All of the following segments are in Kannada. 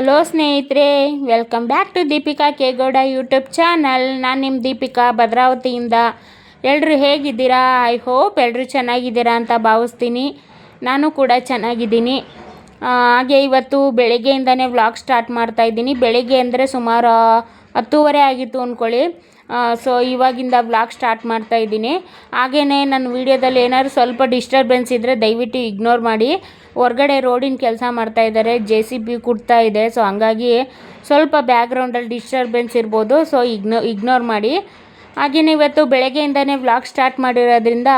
ಹಲೋ ಸ್ನೇಹಿತರೆ welcome back to Deepika Kegowda YouTube channel ನಾನು ನಿಮ್ಮ ದೀಪಿಕಾ ಭದ್ರಾವತಿಯಿಂದ. ಎಲ್ಲರೂ ಹೇಗಿದ್ದೀರಾ? ಐ ಹೋಪ್ ಎಲ್ಲರೂ ಚೆನ್ನಾಗಿದ್ದೀರಾ ಅಂತ ಭಾವಿಸ್ತೀನಿ. ನಾನು ಕೂಡ ಚೆನ್ನಾಗಿದ್ದೀನಿ. ಹಾಗೆ ಇವತ್ತು ಬೆಳಗ್ಗೆಯಿಂದನೇ ವ್ಲಾಗ್ ಸ್ಟಾರ್ಟ್ ಮಾಡ್ತಾ ಇದ್ದೀನಿ. ಬೆಳಗ್ಗೆ ಅಂದರೆ ಸುಮಾರು ಹತ್ತೂವರೆ ಆಗಿತ್ತು ಅಂದ್ಕೊಳ್ಳಿ ಸೊ ಇವಾಗಿಂದ ಬ್ಲಾಗ್ ಸ್ಟಾರ್ಟ್ ಮಾಡ್ತಾ ಇದ್ದೀನಿ. ಹಾಗೆಯೇ ನನ್ನ ವೀಡಿಯೋದಲ್ಲಿ ಏನಾದ್ರು ಸ್ವಲ್ಪ ಡಿಸ್ಟರ್ಬೆನ್ಸ್ ಇದ್ದರೆ ದಯವಿಟ್ಟು ಇಗ್ನೋರ್ ಮಾಡಿ. ಹೊರಗಡೆ ರೋಡಿನ ಕೆಲಸ ಮಾಡ್ತಾ ಇದ್ದಾರೆ ಜೆ ಸಿ ಬಿ ಕುಡ್ತಾ ಇದೆ ಸೊ ಹಂಗಾಗಿ ಸ್ವಲ್ಪ ಬ್ಯಾಕ್ಗ್ರೌಂಡಲ್ಲಿ ಡಿಸ್ಟರ್ಬೆನ್ಸ್ ಇರ್ಬೋದು ಸೊ ಇಗ್ನೋ ಇಗ್ನೋರ್ ಮಾಡಿ. ಹಾಗೆಯೇ ಇವತ್ತು ಬೆಳಗ್ಗೆಯಿಂದನೇ ವ್ಲಾಗ್ ಸ್ಟಾರ್ಟ್ ಮಾಡಿರೋದ್ರಿಂದ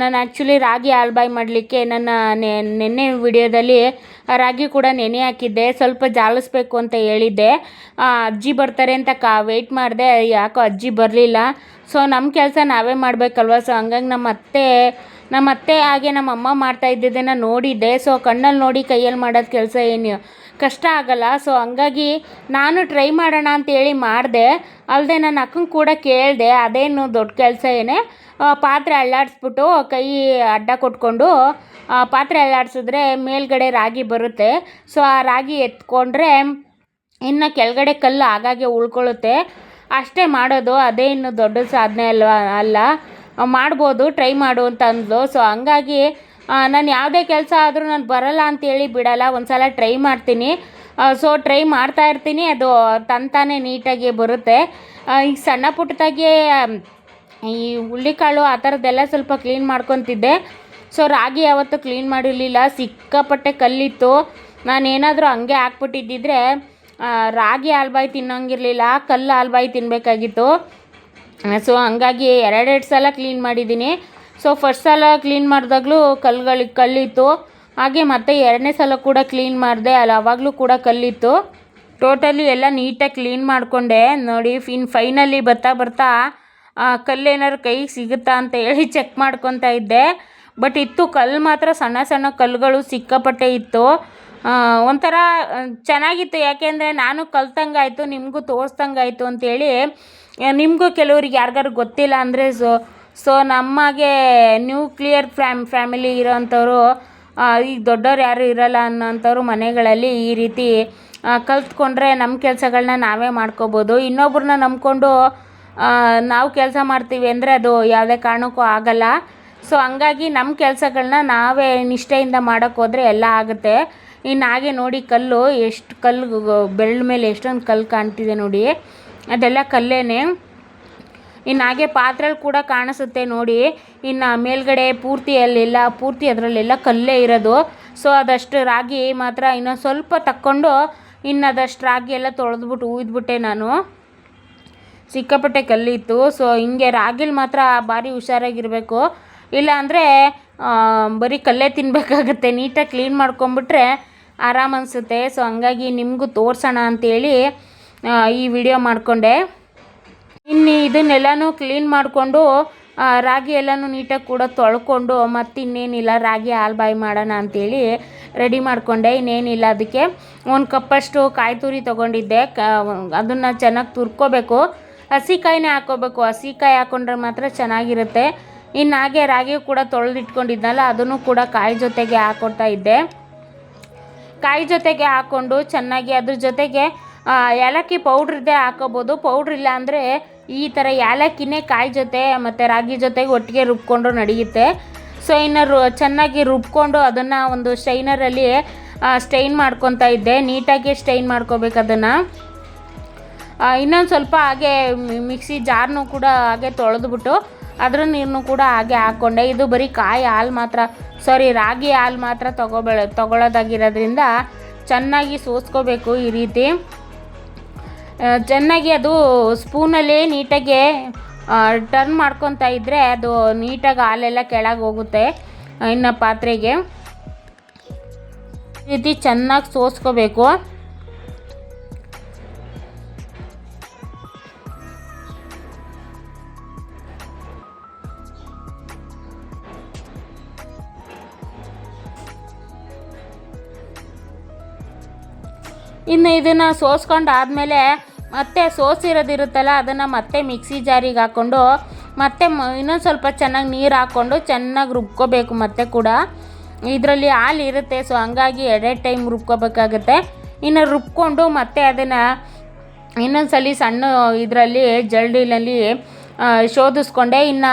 ನಾನು ಆ್ಯಕ್ಚುಲಿ ರಾಗಿ ಆಲ್ಬಾಯ್ ಮಾಡಲಿಕ್ಕೆ ನನ್ನ ನೆನ್ನೆ ವಿಡಿಯೋದಲ್ಲಿ ರಾಗಿ ಕೂಡ ನೆನೆ ಹಾಕಿದ್ದೆ, ಸ್ವಲ್ಪ ಜಾಲಿಸ್ಬೇಕು ಅಂತ ಹೇಳಿದ್ದೆ. ಅಜ್ಜಿ ಬರ್ತಾರೆ ಅಂತ ಕಾ ವೆಯ್ಟ್ ಮಾಡಿದೆ, ಯಾಕೋ ಅಜ್ಜಿ ಬರಲಿಲ್ಲ. ಸೊ ನಮ್ಮ ಕೆಲಸ ನಾವೇ ಮಾಡಬೇಕಲ್ವ? ಸೊ ಹಂಗಾಗಿ ನಮ್ಮ ಅತ್ತೆ ನಮ್ಮ ಅತ್ತೆ ಹಾಗೆ ನಮ್ಮ ಅಮ್ಮ ಮಾಡ್ತಾ ಇದ್ದಿದ್ದನ್ನು ನೋಡಿದ್ದೆ. ಸೊ ಕಣ್ಣಲ್ಲಿ ನೋಡಿ ಕೈಯಲ್ಲಿ ಮಾಡೋದು ಕೆಲಸ ಏನು? ಕಷ್ಟ ಆಗಲ್ಲ. ಸೊ ಹಂಗಾಗಿ ನಾನು ಟ್ರೈ ಮಾಡೋಣ ಅಂತೇಳಿ ಮಾಡಿದೆ. ಅಲ್ಲದೆ ನನ್ನ ಅಕ್ಕಂಗೆ ಕೂಡ ಕೇಳಿದೆ, ಅದೇನು ದೊಡ್ಡ ಕೆಲಸ ಏನೇ? ಪಾತ್ರೆ ಅಳ್ಳಾಡಿಸ್ಬಿಟ್ಟು ಕೈ ಅಡ್ಡ ಕೊಟ್ಕೊಂಡು ಪಾತ್ರೆ ಅಲ್ಲಾಡಿಸಿದ್ರೆ ಮೇಲ್ಗಡೆ ರಾಗಿ ಬರುತ್ತೆ. ಸೊ ಆ ರಾಗಿ ಎತ್ಕೊಂಡ್ರೆ ಇನ್ನು ಕೆಳಗಡೆ ಕಲ್ಲು ಆಗಾಗ್ಗೆ ಉಳ್ಕೊಳ್ಳುತ್ತೆ ಅಷ್ಟೇ ಮಾಡೋದು, ಅದೇ ಇನ್ನು ದೊಡ್ಡ ಸಾಧನೆ ಅಲ್ವಾ? ಅಲ್ಲ, ಮಾಡ್ಬೋದು ಟ್ರೈ ಮಾಡು ಅಂತ ಅಂದ್ಲು. ಸೊ ಹಂಗಾಗಿ ನಾನು ಯಾವುದೇ ಕೆಲಸ ಆದರೂ ನಾನು ಬರಲ್ಲ ಅಂತೇಳಿ ಬಿಡಲ್ಲ ಒಂದು ಸಲ ಟ್ರೈ ಮಾಡ್ತೀನಿ ಸೊ ಟ್ರೈ ಮಾಡ್ತಾ ಇರ್ತೀನಿ, ಅದು ತಂತಾನೆ ನೀಟಾಗಿ ಬರುತ್ತೆ. ಈಗ ಸಣ್ಣ ಪುಟ್ಟದಾಗಿ ಈ ಹುಳ್ಳಿಕಾಳು ಆ ಥರದ್ದೆಲ್ಲ ಸ್ವಲ್ಪ ಕ್ಲೀನ್ ಮಾಡ್ಕೊತಿದ್ದೆ. ಸೊ ರಾಗಿ ಯಾವತ್ತೂ ಕ್ಲೀನ್ ಮಾಡಿರಲಿಲ್ಲ, ಸಿಕ್ಕಾಪಟ್ಟೆ ಕಲ್ಲಿತ್ತು. ನಾನು ಏನಾದರೂ ಹಂಗೆ ಹಾಕ್ಬಿಟ್ಟಿದ್ದಿದ್ರೆ ರಾಗಿ ಹಾಲ್ಬಾಯಿ ತಿನ್ನೋಂಗಿರಲಿಲ್ಲ, ಕಲ್ಲು ಹಾಲ್ಬಾಯಿ ತಿನ್ನಬೇಕಾಗಿತ್ತು ಸೊ ಹಂಗಾಗಿ ಎರಡೆರಡು ಸಲ ಕ್ಲೀನ್ ಮಾಡಿದ್ದೀನಿ. ಸೊ ಫಸ್ಟ್ ಸಲ ಕ್ಲೀನ್ ಮಾಡಿದಾಗಲೂ ಕಲ್ಲುಗಳಿಗೆ ಕಲ್ಲಿತ್ತು. ಹಾಗೆ ಮತ್ತೆ ಎರಡನೇ ಸಲ ಕೂಡ ಕ್ಲೀನ್ ಮಾಡಿದೆ. ಅಲ್ಲಿ ಅವಾಗಲೂ ಕೂಡ ಕಲ್ಲಿತ್ತು. ಟೋಟಲಿ ಎಲ್ಲ ನೀಟಾಗಿ ಕ್ಲೀನ್ ಮಾಡಿಕೊಂಡೆ. ನೋಡಿ ಫಿನ್ ಫೈನಲಿ ಬರ್ತಾ ಬರ್ತಾ ಕಲ್ಲೇನಾದ್ರು ಕೈಗೆ ಸಿಗುತ್ತಾ ಅಂತ ಹೇಳಿ ಚೆಕ್ ಮಾಡ್ಕೊತಾ ಇದ್ದೆ. ಬಟ್ ಇತ್ತು ಕಲ್ಲು ಮಾತ್ರ ಸಣ್ಣ ಸಣ್ಣ ಕಲ್ಲುಗಳು ಸಿಕ್ಕಾಪಟ್ಟೆ ಇತ್ತು. ಒಂಥರ ಚೆನ್ನಾಗಿತ್ತು. ಯಾಕೆಂದರೆ ನಾನು ಕಲ್ತಂಗಾಯಿತು, ನಿಮಗೂ ತೋರಿಸ್ದಂಗಾಯಿತು ಅಂತೇಳಿ ನಿಮಗೂ ಕೆಲವ್ರಿಗೆ ಯಾರಿಗಾರು ಗೊತ್ತಿಲ್ಲ ಅಂದರೆ ಸೊ ಸೊ ನಮಗೆ ನ್ಯೂಕ್ಲಿಯರ್ ಫ್ಯಾಮ್ ಫ್ಯಾಮಿಲಿ ಇರೋಂಥವ್ರು ಈಗ ದೊಡ್ಡವ್ರು ಯಾರು ಇರಲ್ಲ ಅನ್ನೋಂಥವ್ರು ಮನೆಗಳಲ್ಲಿ ಈ ರೀತಿ ಕಲ್ತ್ಕೊಂಡ್ರೆ ನಮ್ಮ ಕೆಲಸಗಳನ್ನ ನಾವೇ ಮಾಡ್ಕೋಬೋದು. ಇನ್ನೊಬ್ರನ್ನ ನಂಬ್ಕೊಂಡು ನಾವು ಕೆಲಸ ಮಾಡ್ತೀವಿ ಅಂದರೆ ಅದು ಯಾವುದೇ ಕಾರಣಕ್ಕೂ ಆಗಲ್ಲ. ಸೊ ಹಂಗಾಗಿ ನಮ್ಮ ಕೆಲಸಗಳನ್ನ ನಾವೇ ನಿಷ್ಠೆಯಿಂದ ಮಾಡೋಕ್ಕೆ ಹೋದರೆ ಎಲ್ಲ ಆಗುತ್ತೆ. ಇನ್ನು ಹಾಗೆ ನೋಡಿ ಕಲ್ಲು, ಎಷ್ಟು ಕಲ್ಲು ಬೆಳ್ಳ ಮೇಲೆ ಎಷ್ಟೊಂದು ಕಲ್ಲು ಕಾಣ್ತಿದೆ ನೋಡಿ. ಅದೆಲ್ಲ ಕಲ್ಲೇನೆ. ಇನ್ನು ಹಾಗೆ ಪಾತ್ರೆಗಳು ಕೂಡ ಕಾಣಿಸುತ್ತೆ ನೋಡಿ. ಇನ್ನು ಮೇಲ್ಗಡೆ ಪೂರ್ತಿ ಅಲ್ಲೆಲ್ಲ ಪೂರ್ತಿ ಅದರಲ್ಲೆಲ್ಲ ಕಲ್ಲೇ ಇರೋದು. ಸೊ ಅದಷ್ಟು ರಾಗಿ ಮಾತ್ರ ಇನ್ನು ಸ್ವಲ್ಪ ತಕ್ಕೊಂಡು ಇನ್ನು ಅದಷ್ಟು ರಾಗಿ ಎಲ್ಲ ತೊಳೆದ್ಬಿಟ್ಟು ಉಯ್ದ್ಬಿಟ್ಟೆ ನಾನು. ಸಿಕ್ಕಾಪಟ್ಟೆ ಕಲ್ಲಿತ್ತು. ಸೊ ಹಿಂಗೆ ರಾಗಿಲಿ ಮಾತ್ರ ಭಾರಿ ಹುಷಾರಾಗಿರಬೇಕು. ಇಲ್ಲ ಅಂದರೆ ಬರೀ ಕಲ್ಲೇ ತಿನ್ನಬೇಕಾಗತ್ತೆ ನೀಟಾಗಿ ಕ್ಲೀನ್ ಮಾಡ್ಕೊಂಬಿಟ್ರೆ ಆರಾಮ ಅನಿಸುತ್ತೆ. ಸೊ ಹಂಗಾಗಿ ನಿಮಗೂ ತೋರಿಸೋಣ ಅಂತೇಳಿ ಈ ವಿಡಿಯೋ ಮಾಡಿಕೊಂಡೆ. ಇನ್ನು ಇದನ್ನೆಲ್ಲನೂ ಕ್ಲೀನ್ ಮಾಡಿಕೊಂಡು ರಾಗಿ ಎಲ್ಲನೂ ನೀಟಾಗಿ ಕೂಡ ತೊಳ್ಕೊಂಡು, ಮತ್ತು ಇನ್ನೇನಿಲ್ಲ, ರಾಗಿ ಹಾಲು ಬಾಯಿ ಮಾಡೋಣ ಅಂಥೇಳಿ ರೆಡಿ ಮಾಡಿಕೊಂಡೆ. ಇನ್ನೇನಿಲ್ಲ ಅದಕ್ಕೆ. ಒಂದು ಕಪ್ಪಷ್ಟು ಕಾಯಿ ತುರಿ ತೊಗೊಂಡಿದ್ದೆ. ಕ, ಅದನ್ನು ಚೆನ್ನಾಗಿ ತುರ್ಕೋಬೇಕು. ಹಸಿಕಾಯಿನೇ ಹಾಕ್ಕೋಬೇಕು ಹಸಿಕಾಯಿ ಹಾಕ್ಕೊಂಡ್ರೆ ಮಾತ್ರ ಚೆನ್ನಾಗಿರುತ್ತೆ. ಇನ್ನು ಹಾಗೆ ರಾಗಿ ಕೂಡ ತೊಳೆದಿಟ್ಕೊಂಡಿದ್ನಲ್ಲ, ಅದನ್ನು ಕೂಡ ಕಾಯಿ ಜೊತೆಗೆ ಹಾಕ್ಕೊಡ್ತಾ ಇದ್ದೆ. ಕಾಯಿ ಜೊತೆಗೆ ಹಾಕ್ಕೊಂಡು ಚೆನ್ನಾಗಿ ಅದ್ರ ಜೊತೆಗೆ ಏಲಕ್ಕಿ ಪೌಡ್ರದ್ದೇ ಹಾಕೋಬೋದು. ಪೌಡ್ರ್ ಇಲ್ಲ ಅಂದರೆ ಈ ಥರ ಏಲಕ್ಕಿನೇ ಕಾಯಿ ಜೊತೆ ಮತ್ತು ರಾಗಿ ಜೊತೆಗೆ ಒಟ್ಟಿಗೆ ರುಬ್ಕೊಂಡು ನಡೆಯುತ್ತೆ. ಸೊ ಇನ್ನು ಚೆನ್ನಾಗಿ ರುಬ್ಕೊಂಡು ಅದನ್ನು ಒಂದು ಸ್ಟೈನರಲ್ಲಿ ಸ್ಟೈನ್ ಮಾಡ್ಕೊತಾ ಇದ್ದೆ. ನೀಟಾಗಿ ಸ್ಟೈನ್ ಮಾಡ್ಕೋಬೇಕು ಅದನ್ನು. ಇನ್ನೊಂದು ಸ್ವಲ್ಪ ಹಾಗೆ ಮಿಕ್ಸಿ ಜಾರ್ನು ಕೂಡ ಹಾಗೆ ತೊಳೆದ್ಬಿಟ್ಟು ಅದ್ರ ನೀರನ್ನು ಕೂಡ ಹಾಗೆ ಹಾಕ್ಕೊಂಡೆ ಇದು ಬರೀ ಕಾಯಿ ಹಾಲು ಮಾತ್ರ. ಸಾರಿ ರಾಗಿ ಹಾಲು ಮಾತ್ರ ತಗೋಬೇಡ ತಗೊಳ್ಳೋದಾಗಿರೋದ್ರಿಂದ ಚೆನ್ನಾಗಿ ಸೋಸ್ಕೋಬೇಕು ಈ ರೀತಿ. ಚೆನ್ನಾಗಿ ಅದು ಸ್ಪೂನಲ್ಲಿ ನೀಟಾಗಿ ಟರ್ನ್ ಮಾಡ್ಕೊತಾ ಇದ್ದರೆ ಅದು ನೀಟಾಗಿ ಹಾಲೆಲ್ಲ ಕೆಳಗೆ ಹೋಗುತ್ತೆ ಇನ್ನು ಪಾತ್ರೆಗೆ. ರೀತಿ ಚೆನ್ನಾಗಿ ಸೋಸ್ಕೋಬೇಕು. ಇನ್ನು ಇದನ್ನು ಸೋಸ್ಕೊಂಡು ಆದಮೇಲೆ ಮತ್ತೆ ಸೋಸಿರೋದಿರುತ್ತಲ್ಲ, ಅದನ್ನು ಮತ್ತೆ ಮಿಕ್ಸಿ ಜಾರಿಗೆ ಹಾಕ್ಕೊಂಡು ಮತ್ತೆ ಇನ್ನೊಂದು ಸ್ವಲ್ಪ ಚೆನ್ನಾಗಿ ನೀರು ಹಾಕ್ಕೊಂಡು ಚೆನ್ನಾಗಿ ರುಬ್ಕೋಬೇಕು ಮತ್ತೆ ಕೂಡ. ಇದರಲ್ಲಿ ಹಾಲು ಇರುತ್ತೆ ಸೊ ಹಂಗಾಗಿ ಎರಡೆರಡು ಟೈಮ್ ರುಬ್ಕೋಬೇಕಾಗುತ್ತೆ. ಇನ್ನು ರುಬ್ಕೊಂಡು ಮತ್ತೆ ಅದನ್ನು ಇನ್ನೊಂದ್ಸಲಿ ಸಣ್ಣ ಇದರಲ್ಲಿ ಜಲ್ಡಿಲಲ್ಲಿ ಶೋಧಿಸ್ಕೊಂಡೆ. ಇನ್ನು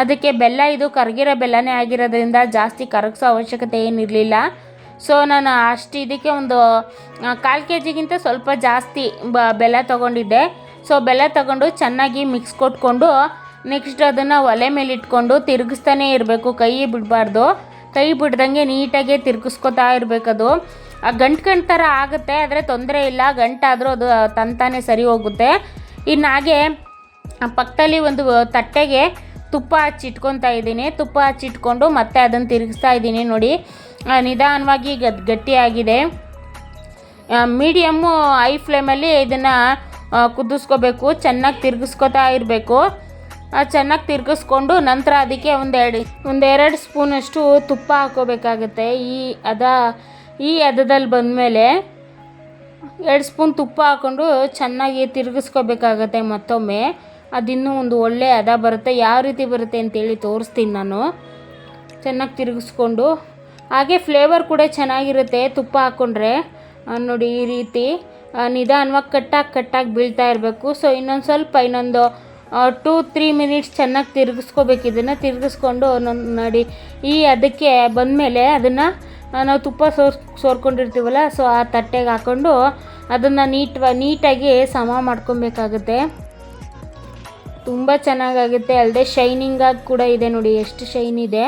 ಅದಕ್ಕೆ ಬೆಲ್ಲ, ಇದು ಕರಗಿರೋ ಬೆಲ್ಲನೇ ಆಗಿರೋದ್ರಿಂದ ಜಾಸ್ತಿ ಕರಗಿಸೋ ಅವಶ್ಯಕತೆ ಏನಿರಲಿಲ್ಲ. ಸೊ ನಾನು ಅಷ್ಟು ಇದಕ್ಕೆ ಒಂದು ಕಾಲು ಕೆ ಜಿಗಿಂತ ಸ್ವಲ್ಪ ಜಾಸ್ತಿ ಬ, ಬೆಲ್ಲ ತೊಗೊಂಡಿದ್ದೆ. ಸೊ ಬೆಲ್ಲ ತಗೊಂಡು ಚೆನ್ನಾಗಿ ಮಿಕ್ಸ್ ಕೊಟ್ಕೊಂಡು ನೆಕ್ಸ್ಟ್ ಅದನ್ನು ಒಲೆ ಮೇಲೆ ಇಟ್ಕೊಂಡು ತಿರುಗಿಸ್ತಾನೆ ಇರಬೇಕು. ಕೈ ಬಿಡಬಾರ್ದು. ಕೈ ಬಿಡ್ದಂಗೆ ನೀಟಾಗೆ ತಿರುಗಿಸ್ಕೊತಾ ಇರಬೇಕದು ಆ ಗಂಟು ಗಂಟು ಥರ ಆಗುತ್ತೆ, ಆದರೆ ತೊಂದರೆ ಇಲ್ಲ. ಗಂಟಾದರೂ ಅದು ತಂತಾನೆ ಸರಿ ಹೋಗುತ್ತೆ. ಇನ್ನು ಹಾಗೆ ಪಕ್ಕದಲ್ಲಿ ಒಂದು ತಟ್ಟೆಗೆ ತುಪ್ಪ ಹಚ್ಚಿಟ್ಕೊತಾ ಇದ್ದೀನಿ. ತುಪ್ಪ ಹಚ್ಚಿಟ್ಕೊಂಡು ಮತ್ತೆ ಅದನ್ನು ತಿರುಗಿಸ್ತಾ ಇದ್ದೀನಿ ನೋಡಿ. ನಿಧಾನವಾಗಿ ಗದ್ ಗಟ್ಟಿಯಾಗಿದೆ. ಮೀಡಿಯಮ್ಮು ಐ ಫ್ಲೇಮಲ್ಲಿ ಇದನ್ನು ಕುದಿಸ್ಕೋಬೇಕು, ಚೆನ್ನಾಗಿ ತಿರ್ಗಿಸ್ಕೊತಾ ಇರಬೇಕು. ಚೆನ್ನಾಗಿ ತಿರುಗಿಸ್ಕೊಂಡು ನಂತರ ಅದಕ್ಕೆ ಒಂದೆರಡು ಒಂದೆರಡು ಸ್ಪೂನಷ್ಟು ತುಪ್ಪ ಹಾಕೋಬೇಕಾಗುತ್ತೆ. ಈ ಅದ, ಈ ಹದದಲ್ಲಿ ಬಂದಮೇಲೆ ಎರಡು ಸ್ಪೂನ್ ತುಪ್ಪ ಹಾಕ್ಕೊಂಡು ಚೆನ್ನಾಗಿ ತಿರುಗಿಸ್ಕೋಬೇಕಾಗತ್ತೆ ಮತ್ತೊಮ್ಮೆ. ಅದಿನ್ನೂ ಒಂದು ಒಳ್ಳೆ ಹದ ಬರುತ್ತೆ. ಯಾವ ರೀತಿ ಬರುತ್ತೆ ಅಂತೇಳಿ ತೋರಿಸ್ತೀನಿ ನಾನು. ಚೆನ್ನಾಗಿ ತಿರುಗಿಸ್ಕೊಂಡು ಹಾಗೆ ಫ್ಲೇವರ್ ಕೂಡ ಚೆನ್ನಾಗಿರುತ್ತೆ. ತುಪ್ಪ ಹಾಕ್ಕೊಂಡ್ರೆ ನೋಡಿ ಈ ರೀತಿ ನಿಧಾನವಾಗಿ ಕಟ್ಟಾಗಿ ಕಟ್ಟಾಗಿ ಬೀಳ್ತಾ ಇರಬೇಕು. ಸೊ ಇನ್ನೊಂದು ಸ್ವಲ್ಪ ಇನ್ನೊಂದು ಟೂ ತ್ರೀ ಮಿನಿಟ್ಸ್ ಚೆನ್ನಾಗಿ ತಿರುಗಿಸ್ಕೋಬೇಕು. ಇದನ್ನು ತಿರುಗಿಸ್ಕೊಂಡು ಒಂದೊಂದು, ನೋಡಿ, ಈ ಅದಕ್ಕೆ ಬಂದಮೇಲೆ ಅದನ್ನು ನಾವು ತುಪ್ಪ ಸೋರ್, ಸೋರ್ಕೊಂಡಿರ್ತೀವಲ್ಲ ಸೊ ಆ ತಟ್ಟೆಗೆ ಹಾಕ್ಕೊಂಡು ಅದನ್ನು ನೀಟ್ ನೀಟಾಗಿ ಸಮ ಮಾಡ್ಕೊಬೇಕಾಗುತ್ತೆ. ತುಂಬ ಚೆನ್ನಾಗಾಗುತ್ತೆ. ಅಲ್ಲದೆ ಶೈನಿಂಗಾಗಿ ಕೂಡ ಇದೆ ನೋಡಿ, ಎಷ್ಟು ಶೈನ್ ಇದೆ.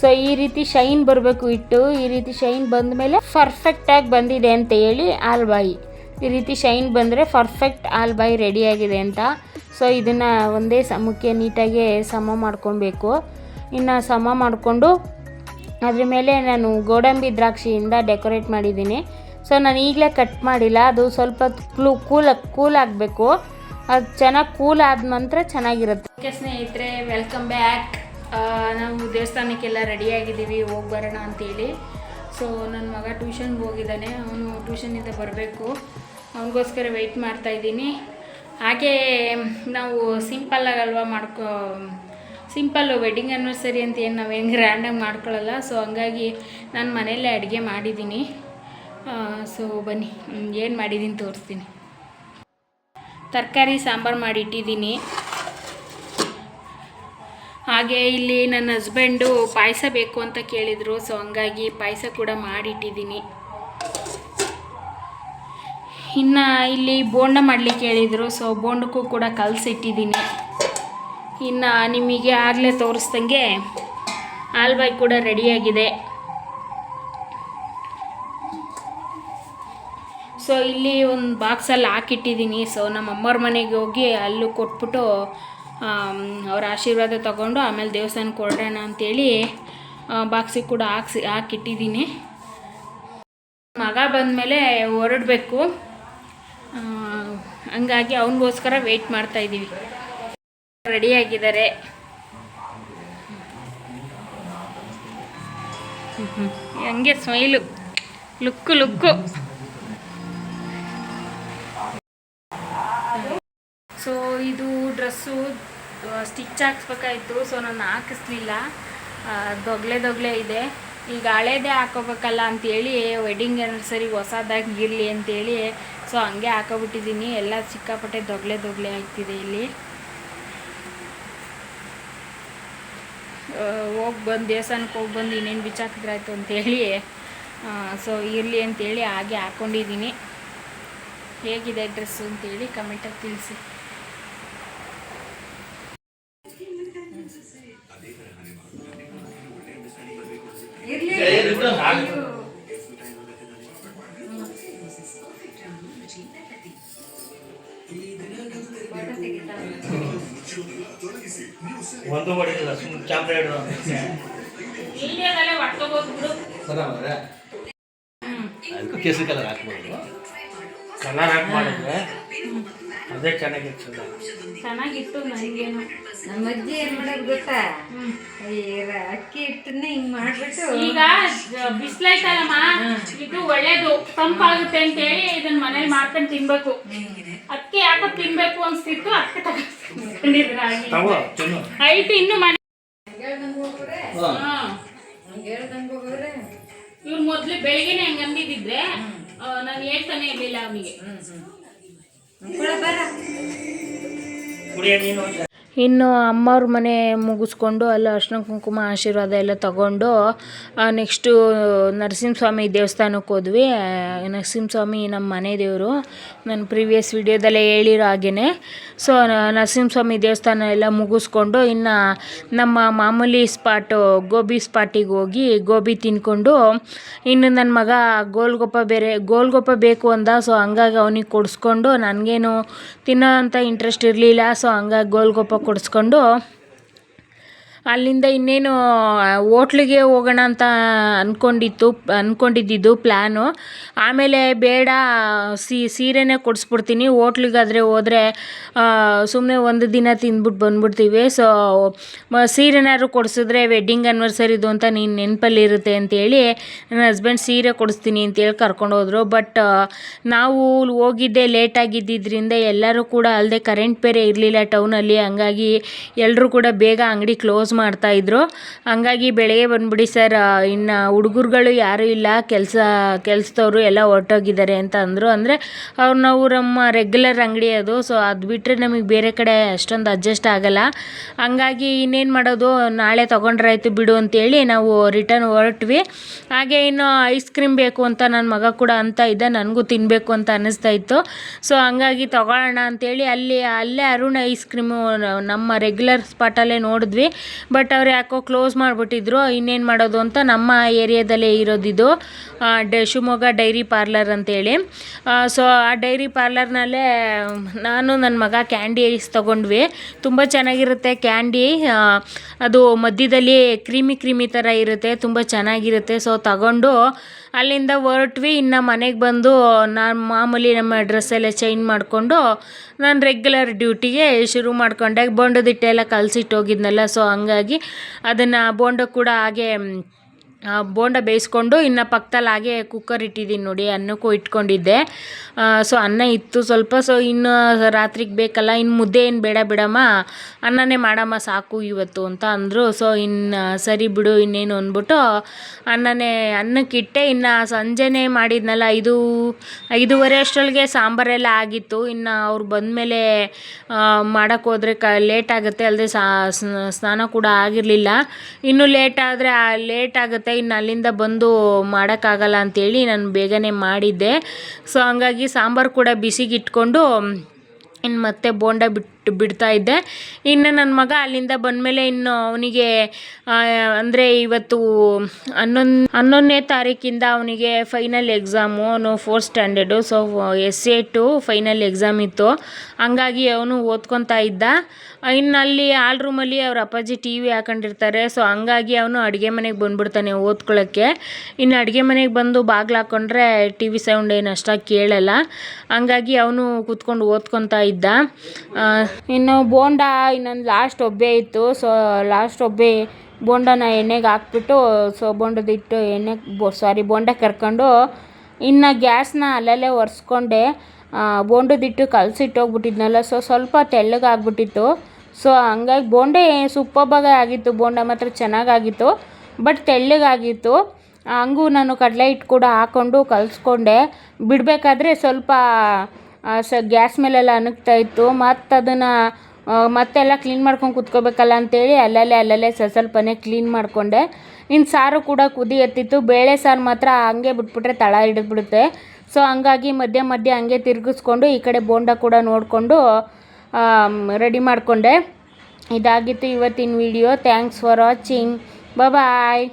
ಸೊ ಈ ರೀತಿ ಶೈನ್ ಬರಬೇಕು ಇಟ್ಟು, ಈ ರೀತಿ ಶೈನ್ ಬಂದ ಮೇಲೆ ಪರ್ಫೆಕ್ಟಾಗಿ ಬಂದಿದೆ ಅಂತ ಹೇಳಿ ಆಲ್ಬಾಯಿ. ಈ ರೀತಿ ಶೈನ್ ಬಂದರೆ ಪರ್ಫೆಕ್ಟ್ ಆಲ್ಬಾಯಿ ರೆಡಿಯಾಗಿದೆ ಅಂತ. ಸೊ ಇದನ್ನು ಒಂದೇ ಸಮಕ್ಕೆ ನೀಟಾಗಿ ಸಮ ಮಾಡ್ಕೊಬೇಕು ಇನ್ನು ಸಮ ಮಾಡಿಕೊಂಡು ಅದ್ರ ಮೇಲೆ ನಾನು ಗೋಡಂಬಿ ದ್ರಾಕ್ಷಿಯಿಂದ ಡೆಕೋರೇಟ್ ಮಾಡಿದ್ದೀನಿ. ಸೊ ನಾನು ಈಗಲೇ ಕಟ್ ಮಾಡಿಲ್ಲ. ಅದು ಸ್ವಲ್ಪ ಕ್ಲೂ ಕೂಲ್ ಕೂಲ್ ಆಗಬೇಕು ಅದು ಚೆನ್ನಾಗಿ ಕೂಲ್ ಆದ ನಂತರ ಚೆನ್ನಾಗಿರುತ್ತೆ. ಓಕೆ ಸ್ನೇಹಿತರೆ ವೆಲ್ಕಮ್ ಬ್ಯಾಕ್ ನಾವು ದೇವಸ್ಥಾನಕ್ಕೆಲ್ಲ ರೆಡಿಯಾಗಿದ್ದೀವಿ ಹೋಗಿ ಬರೋಣ ಅಂತೇಳಿ. ಸೊ ನನ್ನ ಮಗ ಟ್ಯೂಷನ್ಗೆ ಹೋಗಿದ್ದಾನೆ. ಅವನು ಟ್ಯೂಷನಿಂದ ಬರಬೇಕು. ಅವನಿಗೋಸ್ಕರ ವೆಯ್ಟ್ ಮಾಡ್ತಾ ಇದ್ದೀನಿ. ಹಾಗೆ, ನಾವು ಸಿಂಪಲ್ ಆಗಲ್ವ ಮಾಡ್ಕೊ ಸಿಂಪಲ್ಲು ವೆಡ್ಡಿಂಗ್ ಆ್ಯನಿವರ್ಸರಿ ಅಂತ ಏನು ನಾವು ಹೆಂಗೆ ಗ್ರ್ಯಾಂಡಾಗಿ ಮಾಡ್ಕೊಳ್ಳಲ್ಲ ಸೊ ಹಂಗಾಗಿ ನಾನು ಮನೆಯಲ್ಲೇ ಅಡುಗೆ ಮಾಡಿದ್ದೀನಿ. ಸೊ ಬನ್ನಿ ಏನು ಮಾಡಿದ್ದೀನಿ ತೋರಿಸ್ತೀನಿ. ತರಕಾರಿ, ಸಾಂಬಾರು ಮಾಡಿಟ್ಟಿದ್ದೀನಿ. ಹಾಗೆ ಇಲ್ಲಿ ನನ್ನ ಹಸ್ಬೆಂಡು ಪಾಯಸ ಬೇಕು ಅಂತ ಕೇಳಿದರು ಸೊ ಹಂಗಾಗಿ ಪಾಯಸ ಕೂಡ ಮಾಡಿಟ್ಟಿದ್ದೀನಿ. ಇನ್ನು ಇಲ್ಲಿ ಬೋಂಡ ಮಾಡಲಿಕ್ಕೆ ಹೇಳಿದರು ಸೊ ಬೋಂಡಕ್ಕೂ ಕೂಡ ಕಲಸಿಟ್ಟಿದ್ದೀನಿ. ಇನ್ನು ನಿಮಗೆ ಆಗಲೇ ತೋರಿಸ್ದಂಗೆ ಆಲ್ಬಾಯ್ ಕೂಡ ರೆಡಿಯಾಗಿದೆ ಸೊ ಇಲ್ಲಿ ಒಂದು ಬಾಕ್ಸಲ್ಲಿ ಹಾಕಿಟ್ಟಿದ್ದೀನಿ. ಸೊ ನಮ್ಮ ಅಮ್ಮವ್ರ ಮನೆಗೆ ಹೋಗಿ ಅಲ್ಲೂ ಕೊಟ್ಬಿಟ್ಟು ಅವ್ರ ಆಶೀರ್ವಾದ ತಗೊಂಡು ಆಮೇಲೆ ದೇವಸ್ಥಾನಕ್ಕೆ ಹೊರಡೋಣ ಅಂತೇಳಿ ಬಾಕ್ಸಿಗೆ ಕೂಡ ಹಾಕ್ಸಿ, ಹಾಕಿಟ್ಟಿದ್ದೀನಿ. ಮಗ ಬಂದಮೇಲೆ ಹೊರಡಬೇಕು. ಹಂಗಾಗಿ ಅವನಿಗೋಸ್ಕರ ವೆಯ್ಟ್ ಮಾಡ್ತಾ ಇದ್ದೀವಿ ರೆಡಿಯಾಗಿದ್ದಾರೆ ಹಂಗೆ smile look look dress stitch ಹಾಕ್ಸ್ಬೇಕಾಯ್ತು. So ನಾನು ಹಾಕಿಸ್ಲಿಲ್ಲ. ದೊಗ್ಲೆ ದೊಗ್ಲೆ ಇದೆ. ಈಗ ಹಳೇದೇ ಹಾಕೋಬೇಕಲ್ಲ ಅಂತೇಳಿ ವೆಡ್ಡಿಂಗ್ ಆ್ಯನಿವರ್ಸರಿ ಹೊಸದಾಗಿ ಇರಲಿ ಅಂತೇಳಿ. ಸೊ ಹಂಗೆ ಹಾಕೋಬಿಟ್ಟಿದ್ದೀನಿ ಎಲ್ಲ ಸಿಕ್ಕಾಪಟ್ಟೆ ದೊಗ್ಲೆ ದೊಗ್ಲೆ ಆಗ್ತಿದೆ ಇಲ್ಲಿ. ಹೋಗಿ ಬಂದು ದೇವಸ್ಥಾನಕ್ಕೆ ಹೋಗಿ ಬಂದು ಇನ್ನೇನು ಬಿಚ್ಚಾಕಿದ್ರಾಯ್ತು ಅಂತೇಳಿ. ಸೊ ಇರಲಿ ಅಂತೇಳಿ ಹಾಗೆ ಹಾಕ್ಕೊಂಡಿದ್ದೀನಿ ಹೇಗಿದೆ ಡ್ರೆಸ್ಸು ಅಂತೇಳಿ ಕಮೆಂಟಾಗಿ ತಿಳಿಸಿ. ಒಂದು ಹೊಡಿಲ್ಲ ಸುಮ್ಮನೆ ಕ್ಯಾಮ್ರಾ ಹಿಡಿದು ಅದಕ್ಕೂ ಕೇಸರಿ ಕಲರ್ ಹಾಕ್ಬೋದು. ಕಲರ್ ಹಾಕಿ ಮಾಡಿದ್ರೆ ಅದೇ ಚೆನ್ನಾಗಿರ್ತದೆ. ಚೆನ್ನಾಗಿತ್ತು ನನಗೇನು ನಮ್ಮ ಅಜ್ಜಿ ಏನ್ ಮಾಡೋದು ಗೊತ್ತಾ? ಈ ಅಕ್ಕಿ ಹಿಟ್ಟನ್ನ ಹಿಂಗ್ ಮಾಡ್ಬಿಟ್ಟು ಈಗ ಬಿಸ್ಲೈತಲ್ಲಮ್ಮ ಇದು ಒಳ್ಳೇದು ತಂಪಾಗುತ್ತೆ ಅಂತ ಹೇಳಿ ಮನೇಲಿ ಮಾಡ್ಕೊಂಡು ತಿನ್ಬೇಕು. ಅಕ್ಕಿ ಯಾಕೋ ತಿನ್ಬೇಕು ಅನ್ಸ್ತಿತ್ತು ಅದಕ್ಕೆ ತಗೊಂಡಿದ್ರೆ ಇನ್ನು ಮನೆ ಇವ್ರು ಮೊದ್ಲು ಬೆಳಿಗ್ಗೆನೆ ಹಂಗ ಅಂದಿದ್ರೆ ನಾನು ಹೇಳ್ತಾನೆ ಇರ್ಲಿಲ್ಲ ಅವನಿಗೆ. ಬರ. ಕುಡಿಯ ನೀನು ಇನ್ನು ಅಮ್ಮವ್ರ ಮನೆ ಮುಗಿಸ್ಕೊಂಡು ಅಲ್ಲಿ ಅರ್ಶಿನ ಕುಂಕುಮ ಆಶೀರ್ವಾದ ಎಲ್ಲ ತಗೊಂಡು ನೆಕ್ಸ್ಟು ನರಸಿಂಹಸ್ವಾಮಿ ದೇವಸ್ಥಾನಕ್ಕೆ ಹೋದ್ವಿ. ನರಸಿಂಹಸ್ವಾಮಿ ನಮ್ಮ ಮನೆ ದೇವರು. ನಾನು ಪ್ರೀವಿಯಸ್ ವಿಡಿಯೋದಲ್ಲೇ ಹೇಳಿರೋ ಹಾಗೇ ಸೊ ನರಸಿಂಹಸ್ವಾಮಿ ದೇವಸ್ಥಾನ ಎಲ್ಲ ಮುಗಿಸ್ಕೊಂಡು, ಇನ್ನು ನಮ್ಮ ಮಾಮೂಲಿ ಸ್ಪಾಟು ಗೋಬಿ ಸ್ಪಾಟಿಗೆ ಹೋಗಿ ಗೋಬಿ ತಿನ್ಕೊಂಡು, ಇನ್ನು ನನ್ನ ಮಗ ಗೋಲ್ಗೊಪ್ಪ ಬೇರೆ, ಗೋಲ್ಗೊಪ್ಪ ಬೇಕು ಅಂದ. ಸೊ ಹಂಗಾಗಿ ಅವನಿಗೆ ಕೊಡಿಸ್ಕೊಂಡು, ನನಗೇನು ತಿನ್ನೋ ಅಂಥ ಇಂಟ್ರೆಸ್ಟ್ ಇರಲಿಲ್ಲ. ಸೊ ಹಂಗಾಗಿ ಗೋಲ್ಗೊಪ್ಪ ಕೊಡಿಸ್ಕೊಂಡು ಅಲ್ಲಿಂದ ಇನ್ನೇನು ಹೋಟ್ಲಿಗೆ ಹೋಗೋಣ ಅಂತ ಅಂದ್ಕೊಂಡಿತ್ತು ಅಂದ್ಕೊಂಡಿದ್ದಿದ್ದು ಪ್ಲ್ಯಾನು ಆಮೇಲೆ ಬೇಡ ಸೀರೆನೇ ಕೊಡಿಸ್ಬಿಡ್ತೀನಿ, ಹೋಟ್ಲಿಗಾದರೆ ಹೋದರೆ ಸುಮ್ಮನೆ ಒಂದು ದಿನ ತಿಂದ್ಬಿಟ್ಟು ಬಂದ್ಬಿಡ್ತೀವಿ. ಸೊ ಸೀರೆನಾದ್ರು ಕೊಡಿಸಿದ್ರೆ ವೆಡ್ಡಿಂಗ್ ಆ್ಯನಿವರ್ಸರಿದು ಅಂತ ನೀನು ನೆನಪಲ್ಲಿರುತ್ತೆ ಅಂತೇಳಿ ನನ್ನ ಹಸ್ಬೆಂಡ್ ಸೀರೆ ಕೊಡಿಸ್ತೀನಿ ಅಂತೇಳಿ ಕರ್ಕೊಂಡು ಹೋದರು. ಬಟ್ ನಾವು ಹೋಗಿದ್ದೆ ಲೇಟ್ ಆಗಿದ್ದಿದ್ದರಿಂದ ಎಲ್ಲರೂ ಕೂಡ ಅಲ್ಲದೆ ಕರೆಂಟ್ ಬೇರೆ ಇರಲಿಲ್ಲ ಟೌನಲ್ಲಿ ಹಂಗಾಗಿ ಎಲ್ಲರೂ ಕೂಡ ಬೇಗ ಅಂಗಡಿ ಕ್ಲೋಸ್ ಮಾಡ್ತಾಯಿದ್ರು ಹಂಗಾಗಿ ಬೆಳಗ್ಗೆ ಬಂದ್ಬಿಡಿ ಸರ್. ಇನ್ನು ಹುಡುಗರುಗಳು ಯಾರೂ ಇಲ್ಲ. ಕೆಲಸ, ಕೆಲಸದವರು ಎಲ್ಲ ಹೊರಟೋಗಿದ್ದಾರೆ ಅಂತ ಅಂದರು. ಅಂದರೆ ಅವ್ರು ನಾವು ನಮ್ಮ ರೆಗ್ಯುಲರ್ ಅಂಗಡಿ ಅದು. ಸೊ ಅದು ಬಿಟ್ಟರೆ ನಮಗೆ ಬೇರೆ ಕಡೆ ಅಷ್ಟೊಂದು ಅಡ್ಜಸ್ಟ್ ಆಗಲ್ಲ. ಹಂಗಾಗಿ ಇನ್ನೇನು ಮಾಡೋದು? ನಾಳೆ ತೊಗೊಂಡ್ರಾಯ್ತು ಬಿಡು ಅಂತೇಳಿ ನಾವು ರಿಟರ್ನ್ ಹೊರಟ್ವಿ. ಹಾಗೆ ಇನ್ನು ಐಸ್ ಕ್ರೀಮ್ ಬೇಕು ಅಂತ ನನ್ನ ಮಗ ಕೂಡ ಅಂತ ಇದ್ದ. ನನಗೂ ತಿನ್ನಬೇಕು ಅಂತ ಅನ್ನಿಸ್ತಾ ಇತ್ತು. ಸೊ ಹಂಗಾಗಿ ತೊಗೊಳ್ಳೋಣ ಅಂತೇಳಿ ಅಲ್ಲಿ, ಅಲ್ಲೇ ಅರುಣ್ ಐಸ್ ಕ್ರೀಮು ನಮ್ಮ ರೆಗ್ಯುಲರ್ ಸ್ಪಾಟಲ್ಲೇ ನೋಡಿದ್ವಿ. ಬಟ್ ಅವ್ರು ಯಾಕೋ ಕ್ಲೋಸ್ ಮಾಡಿಬಿಟ್ಟಿದ್ರು ಇನ್ನೇನು ಮಾಡೋದು ಅಂತ ನಮ್ಮ ಏರಿಯಾದಲ್ಲೇ ಇರೋದಿದು ಆ, ಡ ಶಿವಮೊಗ್ಗ ಡೈರಿ ಪಾರ್ಲರ್ ಅಂತೇಳಿ. ಸೊ ಆ ಡೈರಿ ಪಾರ್ಲರ್ನಲ್ಲೇ ನಾನು ನನ್ನ ಮಗ ಕ್ಯಾಂಡಿ ಐಸ್ ತೊಗೊಂಡ್ವಿ. ತುಂಬ ಚೆನ್ನಾಗಿರುತ್ತೆ ಕ್ಯಾಂಡಿ ಅದು ಮಧ್ಯದಲ್ಲಿ ಕ್ರೀಮಿ ಕ್ರೀಮಿ ಥರ ಇರುತ್ತೆ ತುಂಬ ಚೆನ್ನಾಗಿರುತ್ತೆ. ಸೊ ತಗೊಂಡು ಅಲ್ಲಿಂದ ಹೊರಟ್ವಿ, ಇನ್ನು ಮನೆಗೆ ಬಂದು ನಾನು ಮಾಮೂಲಿ ನಮ್ಮ ಡ್ರೆಸ್ ಎಲ್ಲ ಚೇಂಜ್ ಮಾಡಿಕೊಂಡು, ನಾನು ರೆಗ್ಯುಲರ್ ಡ್ಯೂಟಿಗೆ ಶುರು ಮಾಡ್ಕೊಂಡೆ. ಬೊಂಡದಿಟ್ಟೆಲ್ಲ ಕಲಸಿಟ್ಟೋಗಿದ್ನಲ್ಲ ಸೊ ಹಂಗಾಗಿ ಅದನ್ನು ಬೋಂಡ ಕೂಡ ಹಾಗೆ ಬೋಂಡ ಬೇಯಿಸ್ಕೊಂಡು ಇನ್ನು ಪಕ್ಕದಲ್ಲಿ ಹಾಗೆ ಕುಕ್ಕರ್ ಇಟ್ಟಿದ್ದೀನಿ ನೋಡಿ, ಅನ್ನಕ್ಕೂ ಇಟ್ಕೊಂಡಿದ್ದೆ. ಸೊ ಅನ್ನ ಇತ್ತು ಸ್ವಲ್ಪ ಸೊ ಇನ್ನು ರಾತ್ರಿಗೆ ಬೇಕಲ್ಲ ಇನ್ನು ಮುದ್ದೆ ಏನು ಬೇಡ ಬಿಡಮ್ಮ, ಅನ್ನನೇ ಮಾಡಮ್ಮ ಸಾಕು ಇವತ್ತು ಅಂತ ಅಂದರು. ಸೊ ಇನ್ನು ಸರಿ ಬಿಡು, ಇನ್ನೇನು ಅಂದ್ಬಿಟ್ಟು ಅನ್ನನೇ ಅನ್ನಕ್ಕಿಟ್ಟೆ ಇನ್ನು ಸಂಜೆನೇ ಮಾಡಿದ್ನಲ್ಲ, ಐದು, ಐದೂವರೆ ಅಷ್ಟರೊಳಗೆ ಸಾಂಬಾರೆಲ್ಲ ಆಗಿತ್ತು. ಇನ್ನು ಅವ್ರು ಬಂದಮೇಲೆ ಮಾಡೋಕ್ಕೆ ಹೋದರೆ ಕ ಲೇಟ್ ಆಗುತ್ತೆ ಅಲ್ಲದೆ ಸ್ನಾನ ಕೂಡ ಆಗಿರಲಿಲ್ಲ. ಇನ್ನೂ ಲೇಟ್ ಆದರೆ ಲೇಟ್ ಆಗುತ್ತೆ ಇನ್ನು ಅಲ್ಲಿಂದ ಬಂದು ಮಾಡೋಕ್ಕಾಗಲ್ಲ ಅಂಥೇಳಿ ನಾನು ಬೇಗನೆ ಮಾಡಿದ್ದೆ. ಸೊ ಹಂಗಾಗಿ ಸಾಂಬಾರು ಕೂಡ ಬಿಸಿಗಿಟ್ಕೊಂಡು, ಇನ್ನು ಮತ್ತೆ ಬೋಂಡ ಬಿಟ್ಟು ಬಿಡ್ತಾ ಇದ್ದೆ. ಇನ್ನು ನನ್ನ ಮಗ ಅಲ್ಲಿಂದ ಬಂದಮೇಲೆ ಇನ್ನು ಅವನಿಗೆ ಅಂದರೆ ಇವತ್ತು ಹನ್ನೊಂದು, ಹನ್ನೊಂದನೇ ತಾರೀಕಿಂದ ಅವನಿಗೆ ಫೈನಲ್ ಎಕ್ಸಾಮು ಅವನು fourth standard so S A two final exam ಇತ್ತು. ಹಂಗಾಗಿ ಅವನು ಓದ್ಕೊತಾ ಇದ್ದ. ಇನ್ನು ಅಲ್ಲಿ ಆಲ್ ರೂಮಲ್ಲಿ ಅವ್ರ ಅಪ್ಪಾಜಿ ಟಿ ವಿ ಹಾಕೊಂಡಿರ್ತಾರೆ ಸೊ ಹಂಗಾಗಿ ಅವನು ಅಡುಗೆ ಮನೆಗೆ ಬಂದುಬಿಡ್ತಾನೆ ಓದ್ಕೊಳ್ಳೋಕ್ಕೆ ಇನ್ನು ಅಡುಗೆ ಮನೆಗೆ ಬಂದು ಬಾಗಿಲು ಹಾಕ್ಕೊಂಡ್ರೆ ಟಿ ವಿ ಸೌಂಡ್ ಏನು ಅಷ್ಟಾಗಿ ಕೇಳಲ್ಲ. ಹಂಗಾಗಿ ಅವನು ಕೂತ್ಕೊಂಡು ಓದ್ಕೊತಾ ಇದ್ದ. ಇನ್ನು ಬೋಂಡ ಇನ್ನೊಂದು ಲಾಸ್ಟ್ ಒಬ್ಬೆ ಇತ್ತು. ಸೊ ಲಾಸ್ಟ್ ಒಬ್ಬೆ ಬೋಂಡನ ಎಣ್ಣೆಗೆ ಹಾಕ್ಬಿಟ್ಟು ಸೊ ಬೋಂಡದಿಟ್ಟು ಎಣ್ಣೆ, ಬೋ ಸಾರಿ ಬೋಂಡ ಕರ್ಕೊಂಡು ಇನ್ನು ಗ್ಯಾಸ್ನ ಅಲ್ಲಲ್ಲೇ ಒರೆಸ್ಕೊಂಡೆ. ಬೋಂಡದಿಟ್ಟು ಕಲಸಿಟ್ಟೋಗ್ಬಿಟ್ಟಿದ್ನಲ್ಲ ಸೊ ಸ್ವಲ್ಪ ತೆಳ್ಳಗಾಗ್ಬಿಟ್ಟಿತ್ತು ಸೊ ಹಂಗಾಗಿ ಬೋಂಡೆ ಸೂಪರ್ಬಾಗೆ ಆಗಿತ್ತು. ಬೋಂಡ ಮಾತ್ರ ಚೆನ್ನಾಗಾಗಿತ್ತು ಬಟ್ ತೆಳ್ಳಗಾಗಿತ್ತು ಹಂಗೂ ನಾನು ಕಡಲೆ ಹಿಟ್ಟು ಕೂಡ ಹಾಕ್ಕೊಂಡು ಕಲಿಸ್ಕೊಂಡೆ. ಬಿಡಬೇಕಾದ್ರೆ ಸ್ವಲ್ಪ ಸ ಗ್ಯಾಸ್ ಮೇಲೆಲ್ಲ ಅನಗ್ತಾ ಇತ್ತು. ಮತ್ತು ಅದನ್ನು ಮತ್ತೆಲ್ಲ ಕ್ಲೀನ್ ಮಾಡ್ಕೊಂಡು ಕುತ್ಕೋಬೇಕಲ್ಲ ಅಂತೇಳಿ ಅಲ್ಲಲ್ಲೇ ಅಲ್ಲಲ್ಲೇ ಸ್ವಲ್ಪ ಕ್ಲೀನ್ ಮಾಡಿಕೊಂಡೆ. ಇನ್ನು ಸಾರು ಕೂಡ ಕುದಿ ಎತ್ತಿತ್ತು. ಬೇಳೆ ಸಾರು ಮಾತ್ರ ಹಂಗೆ ಬಿಟ್ಬಿಟ್ರೆ ತಳ ಹಿಡಿದ್ಬಿಡುತ್ತೆ. ಸೊ ಹಂಗಾಗಿ ಮಧ್ಯ ಮಧ್ಯೆ ಹಂಗೆ ತಿರುಗಿಸ್ಕೊಂಡು ಈ ಕಡೆ ಬೋಂಡ ಕೂಡ ನೋಡಿಕೊಂಡು ರೆಡಿ ಮಾಡಿಕೊಂಡೆ. ಇದಾಗಿತ್ತು ಇವತ್ತಿನ video thanks for watching bye